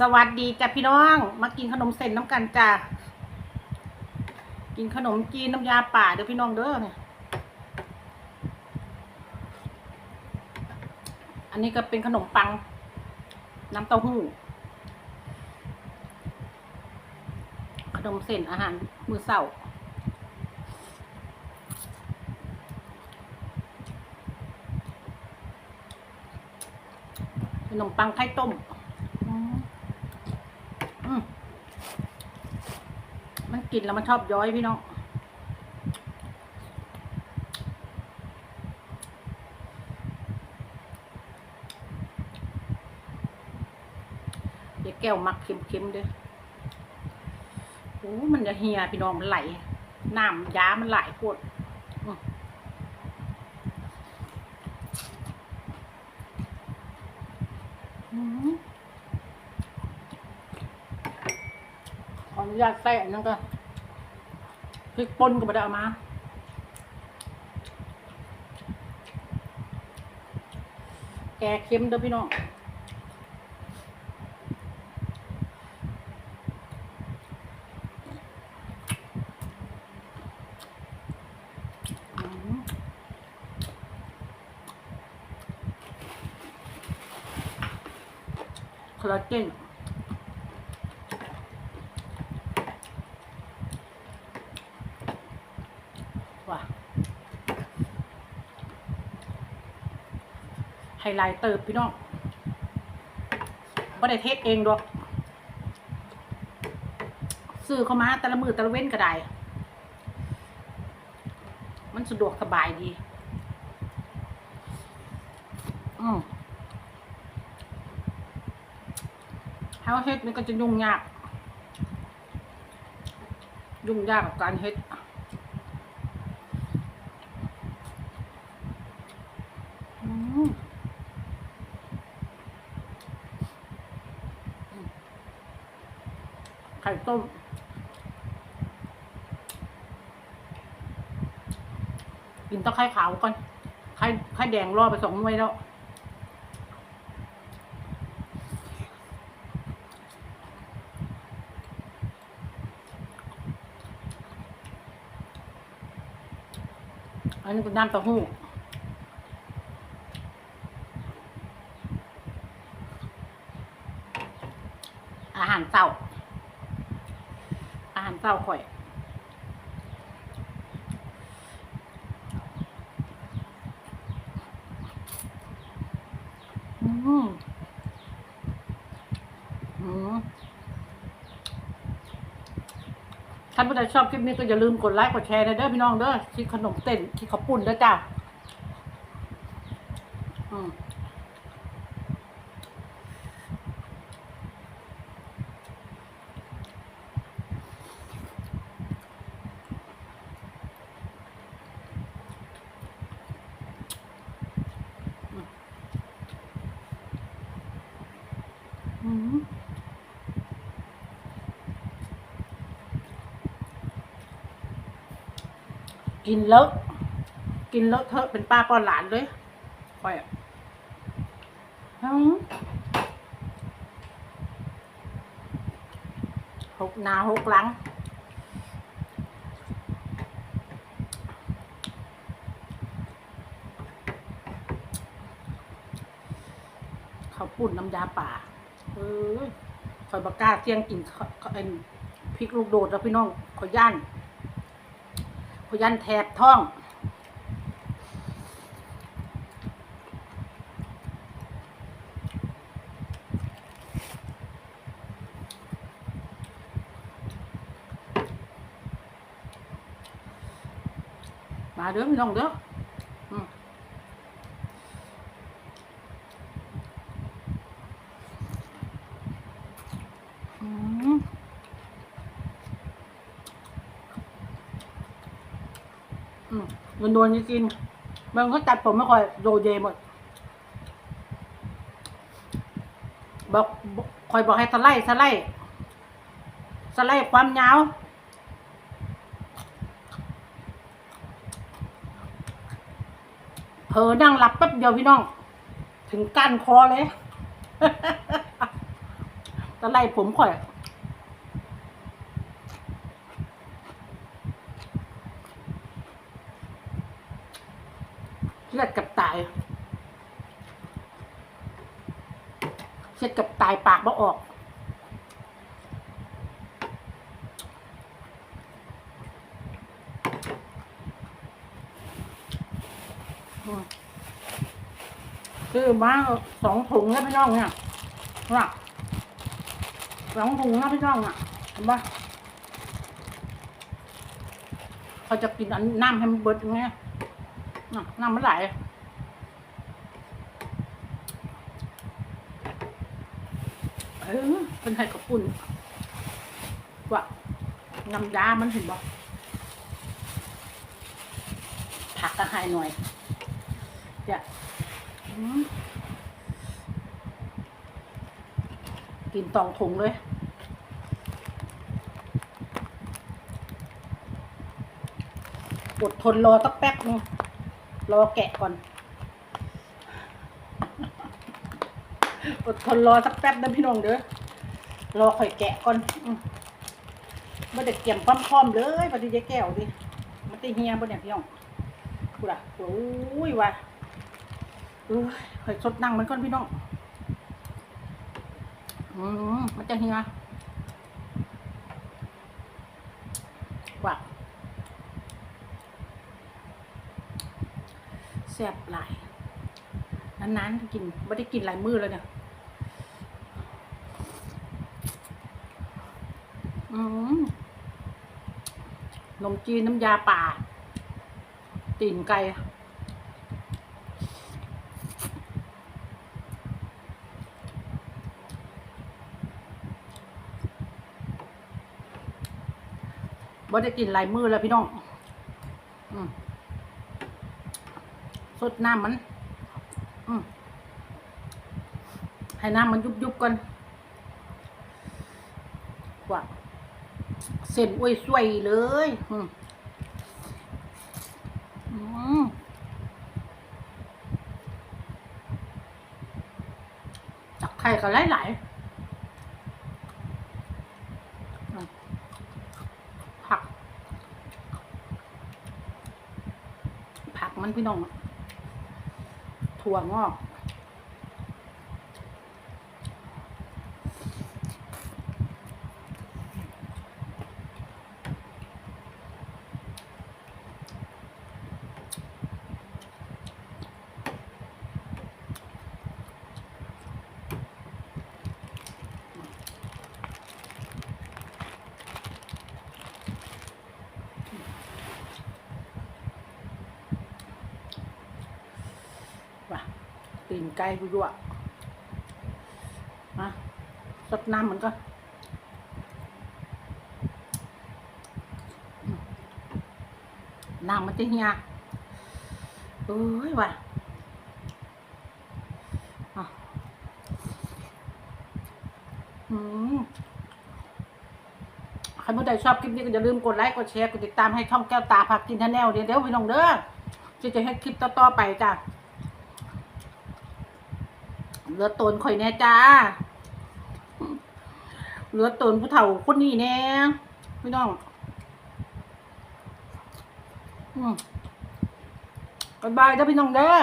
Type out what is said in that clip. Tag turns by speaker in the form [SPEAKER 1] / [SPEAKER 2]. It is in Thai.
[SPEAKER 1] สวัสดีจ้ะพี่น้อง มากินขนมเส้นน้ำกันจ้ะกินขนมจีนน้ำยาป่าเด้อพี่น้องเด้อเนี่ยอันนี้ก็เป็นขนมปัง น้ำเต้าหู้ขนมเส้นอาหารมือเช้าขนมปังไข่ต้ม อืมอืม มันกินแล้วมันชอบย้อยพี่น้องเดี๋ยวแก้วมักเค็มๆด้อโอ้มันจะเฮียพี่น้องมันไหล น้ำยามันไหลโคตรอืมอืมขออนุญาตใส่อันนั้นก็ พริกป่นก็ไม่ได้เอามาแกเค็มเด้อพี่น้องคอลลาเจน ว่ะ ไฮไลท์เติบพี่น้องไม่ได้เทสเองดอกซื้อเข้ามาแต่ละมือแต่ละเว้นก็ได้ มันสะดวกสบายดี อืมถ้าเฮ็ดมันก็จะยุ่งยาก ยุ่งยากกับการเฮ็ด อืม ไข่ต้ม กินต้องไข่ขาวก่อน ไข่ไข่แดงรอไปสองหน่วยแล้วอันนี้เป็นน้ำเต้าหู้อาหารเต่าอา หารเต่าข่อยอืมอืมท่านผู้ใดชอบคลิปนี้ก็อย่าลืมกดไลค์กดแชร์นะเด้อพี่น้องเด้อคิดขนมเต้นคิดข้าวปุ้นเด้อจ้าอืม อืม กินเลอะกินเลอะเทอะเป็นป้าป้อนหลานเลยคอยอะอืมหกนาหกหลังข้าวปุ้นน้ำยาป่าเออคอยบากล้าเที่ยงกินข้าวข้าเอ็นพริกลูกโดดแล้วพี่น้องขอย่าน ยันแถบท้อง มาเด้อพี่น้องเด้อม อืมอื มันนวลจริงๆมันเขาตัดผมไม่ค่อยโดเยหมด บอกคอยบอกให้สไลด์สไลด์สไลด์ความยาวเผลอนั่งหลับแป๊บเดียวพี่น้อง ถึงก้านคอเลยตตะไลผมข่อย เลือดกับตายเช็ดกับตายปากบ่ออกอืมซื้อมาสองถุงแล้วพี่น้องเนี่ยน่ะสองถุงแล้วพี่น้องอะเห็นปะเขาจะกินอันน้ำให้มันเบิดไงน้ำมันไหลเออ เป็นไข่กระปุ่นว่าน้ำยามันเห็นบ่ผักกระหายหน่อยจะกินตองถุงเลยอดทนรอตักแป๊บนึงรอแกะก่อน อดทนรอสักแป๊บนะพี่น้องเด้อ รอค่อยแกะก่อนมไม่ได้เกี่ยมพร้อมๆเลยปฏิเจแก้วดิมันตีเฮียบ่เนี่ยพี่น้องกูละโอ้ยว่ะเออข่อยสดนั่งมันก่อนพี่น้องอืมมันจะเฮียว่ะแซ่บหลายนานๆกินไม่ได้กินหลายมื้อแล้วเนี่ย อืมนมจีนน้ำยาป่าตีนไก่บ่ได้กินลายมือแล้วพี่น้องอสดน้ำมัน อืมให้น้ำมันยุบยุบๆก่อนกว่า เส้นอ้วยสวยเลยอืมจับไข่ก็หลายหลายๆผัก ผักมันพี่น้องถั่วงอก ว่ะ ตีนไก่ดูด้วยมาสดน้ำมันก็น้ำมันจะเฮียเอ้ยว่ะอืมใครเมื่อใดชอบคลิปนี้ก็อย่าลืมกดไลค์กดแชร์กดติดตามให้ช่องแก้วตาผักกินทนแนลเดี๋ยวเดี๋ยวพี่น้องเด้อจะจะให้คลิปต่อๆไปจ้ะ เหลือตนข่อยแน่จ้า เหลือตนผู้เฒ่าคนนี้แน่พี่น้องอืมบ๊ายบายเด้าพี่น้องเด้อ